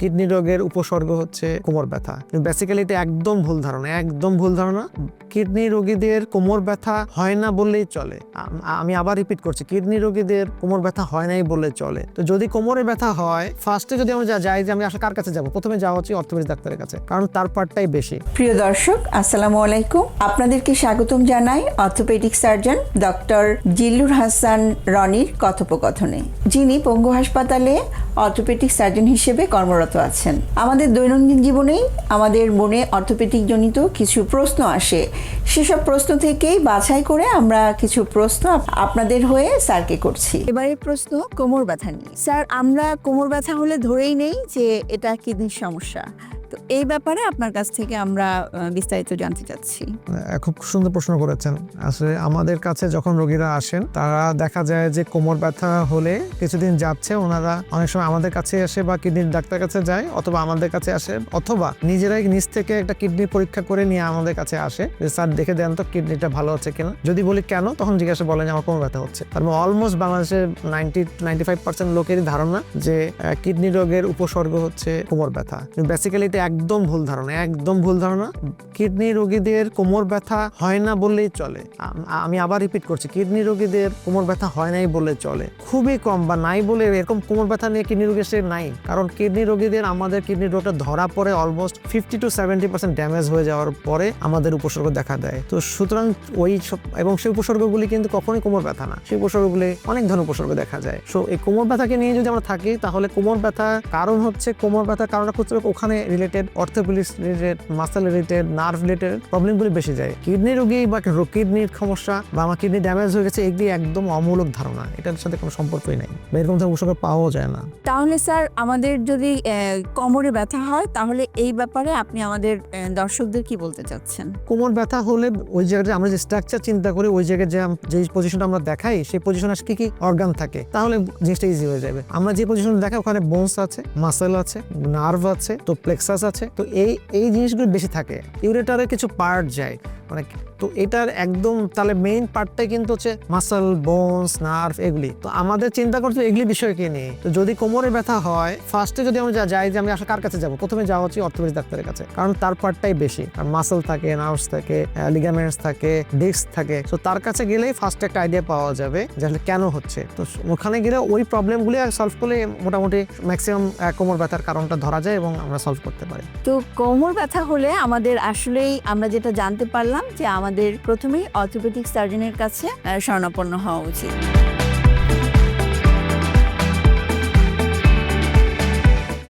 Kidney রোগের উপসর্গ হচ্ছে কোমর ব্যথা। বেসিক্যালি এটা একদম ভুল ধারণা, একদম ভুল ধারণা। কিডনি রোগীদের কোমর ব্যথা হয় না বললেই চলে। আমি আবার রিপিট করছি, কিডনি রোগীদের কোমর ব্যথা হয় নাই বললে চলে। তো যদি কোমরে ব্যথা হয় ফার্স্টে যদি আমরা যাই যে আমি আসলে কার কাছে যাব? প্রথমে যাওয়া হচ্ছে অর্থোপেডিক ডাক্তারের কাছে, কারণ তার পার্টটাই বেশি। প্রিয় দর্শক, আসসালামু আলাইকুম। আপনাদেরকে স্বাগতম জানাই orthopaedic surgeon doctor Jillur Hasan রনির কথোপকথনে। যিনি পঙ্গু হাসপাতালে অর্থোপেডিক সার্জন হিসেবে কর্মরত আছেন। আমাদের দৈনন্দিন জীবনেই আমাদের মনে অর্থোপেডিক জনিত কিছু প্রশ্ন আসে। সেসব প্রশ্ন থেকেই বাছাই করে আমরা কিছু প্রশ্ন আপনাদের হয়ে স্যারকে করছি। এবারের প্রশ্ন কোমর ব্যথা নিয়ে। স্যার, আমরা কোমর ব্যথা হলে ধরেই নেই যে এটা কিডনির সমস্যা। তো এই ব্যাপারে আপনার কাছ থেকে আমরা বিস্তারিত জানতে চাচ্ছি। খুব সুন্দর প্রশ্ন করেছেন। আসলে আমাদের কাছে যখন রোগীরা আসেন, তারা দেখা যায় যে কোমর ব্যথা হলে কিছুদিন যাচ্ছে, ওনারা অনেক সময় আমাদের কাছে আসে বা কিডনির ডাক্তার কাছে যায়, অথবা আমাদের কাছে আসে, অথবা নিজেরাই নিজ থেকে একটা কিডনি পরীক্ষা করে নিয়ে আমাদের কাছে আসে, যে, স্যার, দেখে দেন তো কিডনিটা ভালো হচ্ছে কিনা? যদি বলি, কেন? তখন জিজ্ঞাসা বলেন যে আমার কোমর ব্যথা হচ্ছে। তার মানে অলমোস্ট বাংলাদেশের নাইনটি নাইনটি ফাইভ পার্সেন্ট লোকেরই ধারণা যে কিডনি রোগের উপসর্গ হচ্ছে কোমর ব্যথা। বেসিক্যালি এটা একদম ভুল ধারণা, একদম ভুল ধারণা। কিডনি রোগীদের কোমর ব্যথা হয় না বললেই চলে। আমি আবার রিপিট করছি, কিডনি রোগীদের কোমর ব্যথা হয় নাই বললে চলে। খুবই কম বা নাই বলে এরকম কোমর ব্যথা নিয়ে কিডনি রোগী সে নাই। কারণ কিডনি রোগীদের, আমাদের কিডনি রোগটা ধরা পড়ে almost fifty to seventy percent damage হয়ে যাওয়ার পরে আমাদের উপসর্গ দেখা দেয়। তো সুতরাং ওই সব, এবং সেই উপসর্গগুলি কিন্তু কখনোই কোমর ব্যথা না। সেই উপসর্গগুলি অনেক ধরনের উপসর্গ দেখা যায়। সো এই কোমর ব্যথাকে নিয়ে যদি আমরা থাকি, তাহলে কোমর ব্যথা কারণ হচ্ছে, কোমর ব্যথার কারণটা হচ্ছে ওখানে related orthopaedics related muscle related nerve related প্রবলেমগুলি বেশি যায়। কিডনি রোগী বা কিডনির সমস্যা বা আমার কিডনি ড্যামেজ হয়ে গেছে এগুলি একদম অমূলক ধারণা। এটার সাথে কোনো সম্পর্কই নাই। বা এরকম ধরনের উপসর্গ পাওয়াও যায় না। তাহলে স্যার আমাদের যদি কোমরে ব্যথা হয় তাহলে এই ব্যাপারে আপনি আমাদের দর্শকদের কি বলতে চাচ্ছেন? কোমর ব্যথা হলে ওই জায়গায় আমরা যে স্ট্রাকচার চিন্তা করি ওই জায়গায় যে যে পজিশনটা আমরা দেখাই সেই পজিশন পজিশনে কি কি অর্গান থাকে তাহলে জিনিসটা ইজি হয়ে যাবে। আমরা যে পজিশন দেখাই ওখানে বোনস আছে মাসেল আছে নার্ভ আছে তো প্লেক্সাস আছে। তো এই এই জিনিসগুলো বেশি থাকে। ইউরেটারের কিছু পার্ট যায়। মানে তো এটার একদম তাহলে মেইন পার্টটাই কিন্তু হচ্ছে মাসেল বোনস নার্ভ এগুলি। তো আমাদের চিন্তা হবে এগুলি বিষয়কে নিয়ে? তো যদি কোমরে ব্যথা হয় ফার্স্টে যদি আমরা যাই যে আমি আসলে কার কাছে যাব? প্রথমে যাওয়া হচ্ছে অর্থোপেডিক ডাক্তারের কাছে। কারণ তার পার্টটাই বেশি। কারণ মাসেল থাকে নার্ভস থাকে লিগামেন্টস থাকে ডিস্ক থাকে। তো তার কাছে গেলেই ফার্স্ট একটা আইডিয়া পাওয়া যাবে যে আসলে কেন হচ্ছে। তো ওখানে গেলে ওই প্রবলেমগুলি সলভ করলে মোটামুটি ম্যাক্সিমাম কোমর ব্যথার কারণটা ধরা যায় এবং আমরা সলভ করতে পারি। তো কোমর ব্যথা হলে আমাদের আসলেই আমরা যেটা জানতে পারলাম যে আমাদের প্রথমেই অর্থোপেডিক সার্জনের কাছে স্বর্ণাপন্ন হওয়া উচিত।